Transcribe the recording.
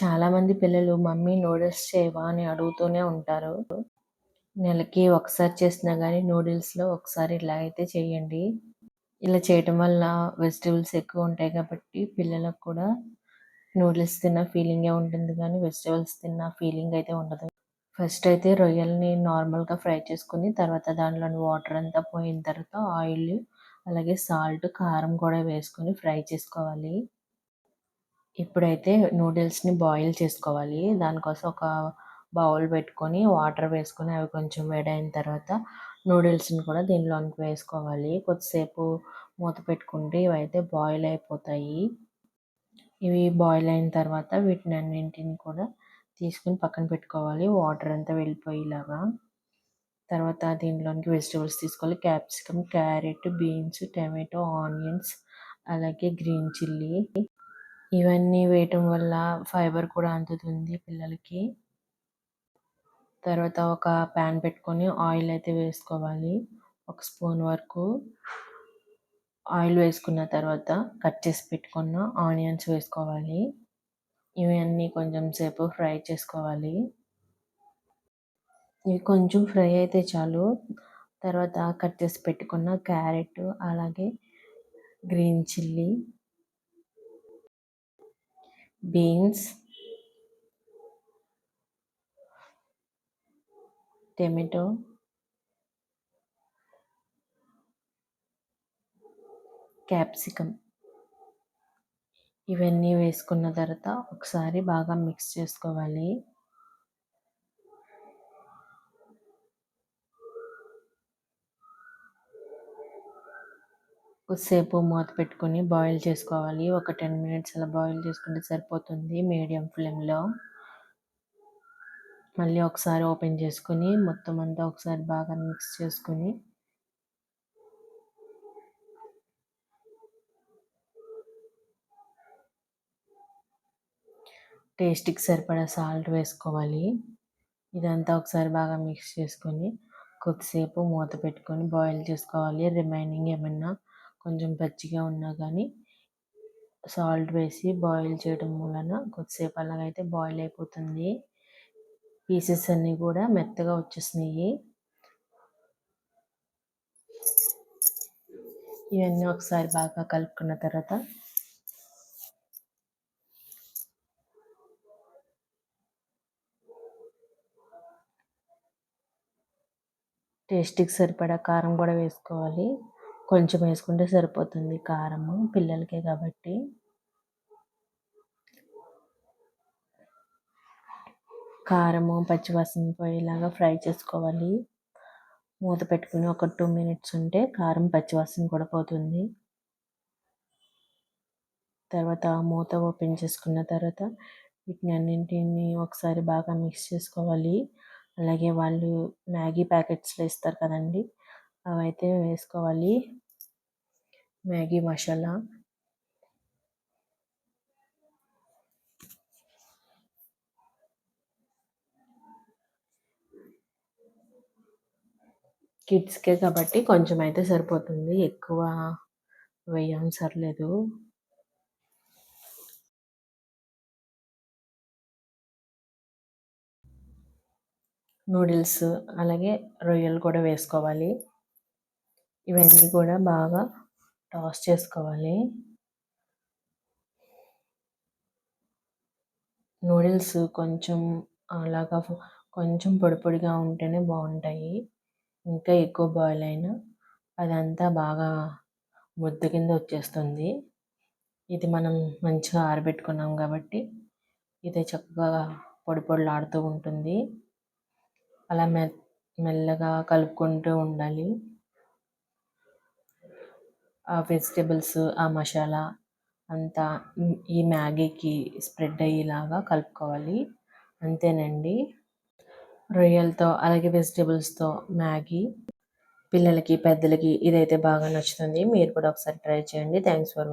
చాలామంది పిల్లలు mummy noodles చేయవా? అని అడుగుతూనే ఉంటారు. నెలకి ఒకసారి చేసినా కానీ నూడిల్స్లో ఒకసారి ఇలా అయితే చేయండి. ఇలా చేయటం వల్ల వెజిటేబుల్స్ ఎక్కువ ఉంటాయి కాబట్టి పిల్లలకు కూడా నూడిల్స్ తిన్న ఫీలింగే ఉంటుంది కానీ వెజిటేబుల్స్ తిన్న ఫీలింగ్ అయితే ఉండదు. ఫస్ట్ అయితే రొయ్యల్ని నార్మల్గా ఫ్రై చేసుకుని తర్వాత దానిలోని వాటర్ అంతా పోయిన తర్వాత ఆయిల్ అలాగే సాల్ట్ కారం కూడా వేసుకొని ఫ్రై చేసుకోవాలి. ఇప్పుడైతే నూడిల్స్ని బాయిల్ చేసుకోవాలి. దానికోసం ఒక బౌల్ పెట్టుకొని వాటర్ వేసుకొని అవి కొంచెం వేడైన తర్వాత నూడిల్స్ని కూడా దీనిలోనికి వేసుకోవాలి. కొద్దిసేపు మూత పెట్టుకుంటే ఇవైతే బాయిల్ అయిపోతాయి. ఇవి బాయిల్ అయిన తర్వాత వీటిని అన్నింటిని కూడా తీసుకుని పక్కన పెట్టుకోవాలి. వాటర్ అంతా వెళ్ళిపోయేలాగా. తర్వాత దీనిలోనికి వెజిటేబుల్స్ తీసుకోవాలి. Capsicum carrot beans tomato onions అలాగే గ్రీన్ చిల్లీ. ఇవన్నీ వేయటం వల్ల ఫైబర్ కూడా అందుతుంది పిల్లలకి. తర్వాత ఒక ప్యాన్ పెట్టుకొని ఆయిల్ అయితే వేసుకోవాలి. ఒక స్పూన్ వరకు ఆయిల్ వేసుకున్న తర్వాత కట్ చేసి పెట్టుకున్న ఆనియన్స్ వేసుకోవాలి. ఇవన్నీ కొంచెం సేపు ఫ్రై చేసుకోవాలి. ఇవి కొంచెం ఫ్రై అయితే చాలు. తర్వాత కట్ చేసి పెట్టుకున్న క్యారెట్ అలాగే green chilli beans tomato capsicum. ఇవన్నీ వేసుకున్న తర్వాత ఒకసారి బాగా మిక్స్ చేసుకోవాలి. కొద్దిసేపు మూత పెట్టుకొని బాయిల్ చేసుకోవాలి. ఒక టెన్ మినిట్స్ అలా బాయిల్ చేసుకుంటే సరిపోతుంది మీడియం ఫ్లేమ్లో మళ్ళీ ఒకసారి ఓపెన్ చేసుకుని మొత్తం అంతా ఒకసారి బాగా మిక్స్ చేసుకుని టేస్ట్కి సరిపడా సాల్ట్ వేసుకోవాలి. ఇదంతా ఒకసారి బాగా మిక్స్ చేసుకొని కొద్దిసేపు మూత పెట్టుకొని బాయిల్ చేసుకోవాలి. రిమైనింగ్ ఏమైనా కొంచెం పచ్చిగా ఉన్నా కానీ సాల్ట్ వేసి బాయిల్ చేయడం వలన కొద్దిసేపు అలాగైతే బాయిల్ అయిపోతుంది. పీసెస్ అన్నీ కూడా మెత్తగా వచ్చేసినాయి. ఇవన్నీ ఒకసారి బాగా కలుపుకున్న తర్వాత టేస్ట్కి సరిపడా కారం కూడా వేసుకోవాలి. కొంచెం వేసుకుంటే సరిపోతుంది కారము పిల్లలకే కాబట్టి. కారము పచ్చివాసన పోయేలాగా ఫ్రై చేసుకోవాలి. మూత పెట్టుకుని ఒక టూ మినిట్స్ ఉంటే కారం పచ్చివాసన కూడా పోతుంది. తర్వాత మూత ఓపెన్ చేసుకున్న తర్వాత వీటిని అన్నింటిని ఒకసారి బాగా మిక్స్ చేసుకోవాలి. అలాగే వాళ్ళు మ్యాగీ ప్యాకెట్స్లో ఇస్తారు కదండి. అవైతే వేసుకోవాలి. మ్యాగీ మసాలా. కిడ్స్కే కాబట్టి కొంచెం అయితే సరిపోతుంది. ఎక్కువ వేయం సర్లేదు. నూడిల్స్ అలాగే రొయ్యలు కూడా వేసుకోవాలి. ఇవన్నీ కూడా బాగా టాస్ చేసుకోవాలి. నూడిల్స్ కొంచెం అలాగా కొంచెం పొడి పొడిగా ఉంటేనే బాగుంటాయి. ఇంకా ఎక్కువ బాయిల్ అయినా అదంతా బాగా ముద్ద కింద వచ్చేస్తుంది. ఇది మనం మంచిగా ఆరబెట్టుకున్నాం కాబట్టి ఇది చక్కగా పొడి పొడిలాడుతూ ఉంటుంది. అలా మె మెల్లగా కలుపుకుంటూ ఉండాలి. వెజిటేబుల్స్ ఆ మసాలా అంతా ఈ మ్యాగీకి స్ప్రెడ్ అయ్యేలాగా కలుపుకోవాలి. అంతేనండి. రొయ్యలతో అలాగే వెజిటేబుల్స్తో మ్యాగీ పిల్లలకి పెద్దలకి ఇదైతే బాగా నచ్చుతుంది. మీరు కూడా ఒకసారి ట్రై చేయండి. Thanks for